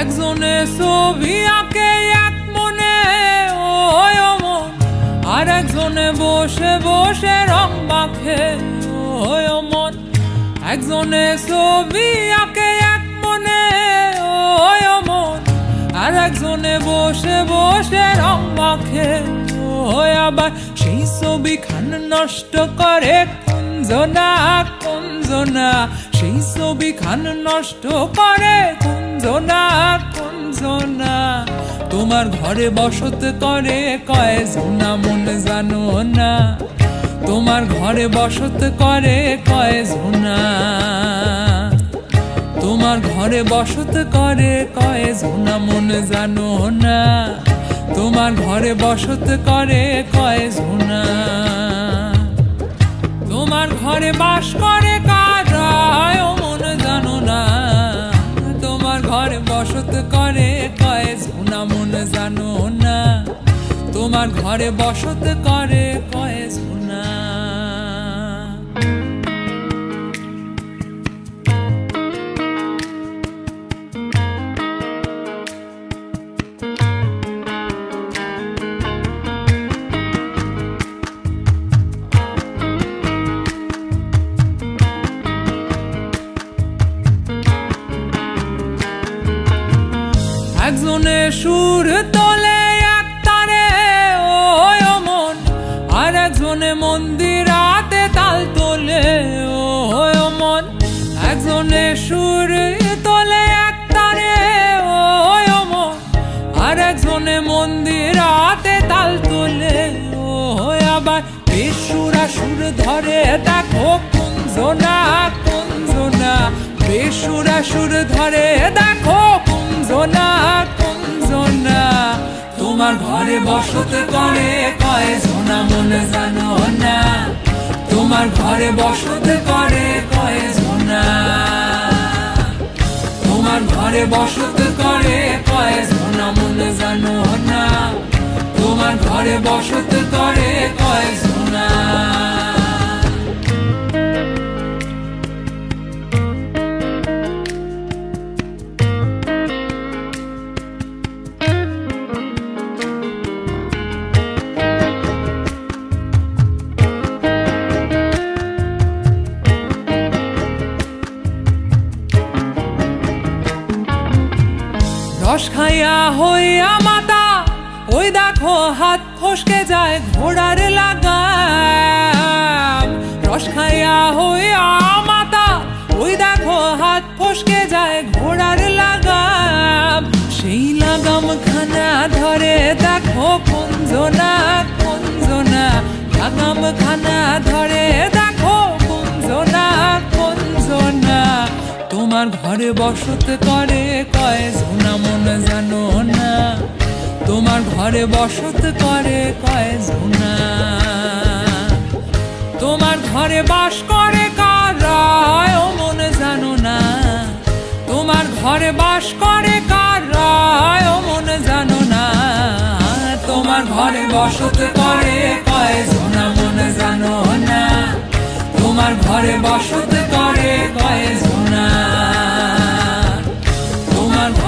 একজনে ছবি আঁকে, এক মনে, ওই মন আর একজনে বসে বসে রং মাখে ওই মন একজনে ছবি আঁকে, এক মনে, ওই মন আর একজনে বসে বসে রং মাখে ওই আবার। সেই ছবি খান নষ্ট করে কুঞ্জনা কুঞ্জনা। সেই ছবি খান নষ্ট করে কুঞ্জনা কুঞ্জনা। তোমার ঘরে বসত করে কয় জোনা মন জানো না। তোমার ঘরে বসত করে কয় জোনা তোমার ঘরে বসত করে কয় জোনা মন জানো না। তোমার ঘরে বসত করে কয় জোনা তোমার ঘরে বাস করে বসত করে কয়ে সোনা মন জানো না। তোমার ঘরে বসত করে কয় একজনে সুর তোলে, এক তারে, ওই মন আর একজনে মন্দিরাতে তাল তোলে, ওই মন একজনে সুর তোলে, এক তারে, ওই মন আর একজনে মন্দিরাতে তাল তোলে, ওই আবার বেসুরা সুর ধরে, দেখো কুঞ্জনা কুঞ্জনা। বেসুরা সুর ধরে, দেখো কুঞ্জনা কুঞ্জনা। তোমার ঘরে বসত করে কয় সোনা মন জানো না। তোমার ঘরে বসত করে কয় সোনা তোমার ঘরে বসত করে কয় সোনা মন জানো না। তোমার ঘরে বসত করে রস খাইয়া হইয়া মাতা, ওই দেখো হাত ফসকে যায় ঘোড়ার লাগাম। রস খাইয়া হইয়া মাতা, ওই দেখো হাত ফসকে যায় ঘোড়ার লাগাম। সেই লাগাম খানা ধরে দেখো কুঞ্জনা কুঞ্জনা লাগাম খানা ধরে দেখো তোমার ঘরে বসত করে কয় সোনা মন জানো না। তোমার ঘরে বসত করে কয় সোনা তোমার ঘরে বাস করে কারায় ও মন জানো না। তোমার ঘরে বাস করে কারায় ও মন জানো না। তোমার ঘরে বসত করে কয়